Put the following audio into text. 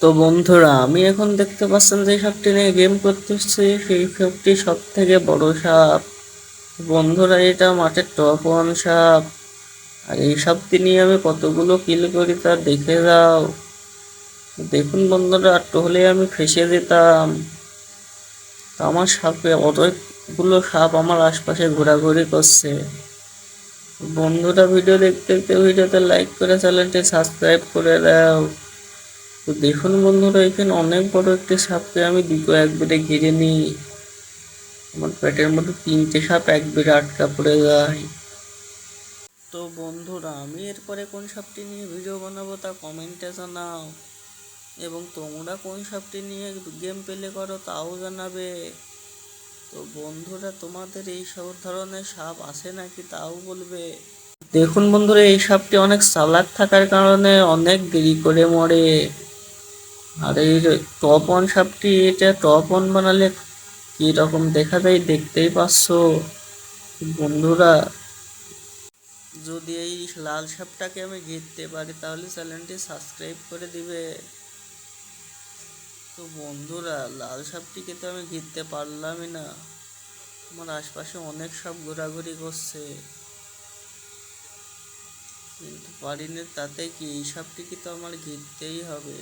তো বন্ধুরা, আমি এখন দেখতে পাচ্ছেন যে সাপটি নিয়ে গেম করতেছি। সেই সাপটি সব থেকে বড় সাপ। বন্ধুরা, এটা মাঠের টপ ওয়ান সাপ। আর এই সাপটি নিয়ে আমি কতগুলো কিল করি তা দেখে যাও। দেখুন বন্ধুরা একটু হলে আমি ফেসে যেতাম। আমার সাপে অনেকগুলো সাপ আমার আশপাশে ঘোরাঘুরি করছে। বন্ধুরা ভিডিও দেখতে দেখতে ভিডিওতে লাইক করে চ্যানেলটি সাবস্ক্রাইব করে দাও। তো দেখুন বন্ধুরা, এখানে অনেক বড় একটি সাপকে আমি দুটো একবারে ঘিরে নিই। আমার পেটের মধ্যে তিনটে সাপ এক একবারে আটকা পড়ে যায়। তো বন্ধুরা, আমি এরপরে কোন সাপটি নিয়ে ভিডিও বানাবো তা কমেন্টে জানাও। এবং তোমরা কোন সাপটি নিয়ে গেম প্লে করো তাও জানাবে। তো বন্ধুরা, তোমাদের এই সব ধরনের সাপ আছে নাকি তাও বলবে। দেখুন বন্ধুরা, এই সাপটি অনেক চালাক থাকার কারণে অনেক দেরি করে মরে। আর এই টপ ওয়ান সাপটি, এটা টপ ওয়ান বানালে কি রকম দেখা যায় দেখতেই পাচ্ছ। বন্ধুরা, যদি এই লাল সাপটাকে আমি ঘিরতে পারি, তাহলে চ্যানেলটি সাবস্ক্রাইব করে দিবে। তো বন্ধুরা, লাল সাপটিকে তো আমি ঘিরতে পারলামই না। আমার আশপাশে অনেক সাপ ঘোরাঘুরি করছে। কিন্তু পারিনি তাতে কি, এই সাপটিকে তো আমার ঘিরতেই হবে।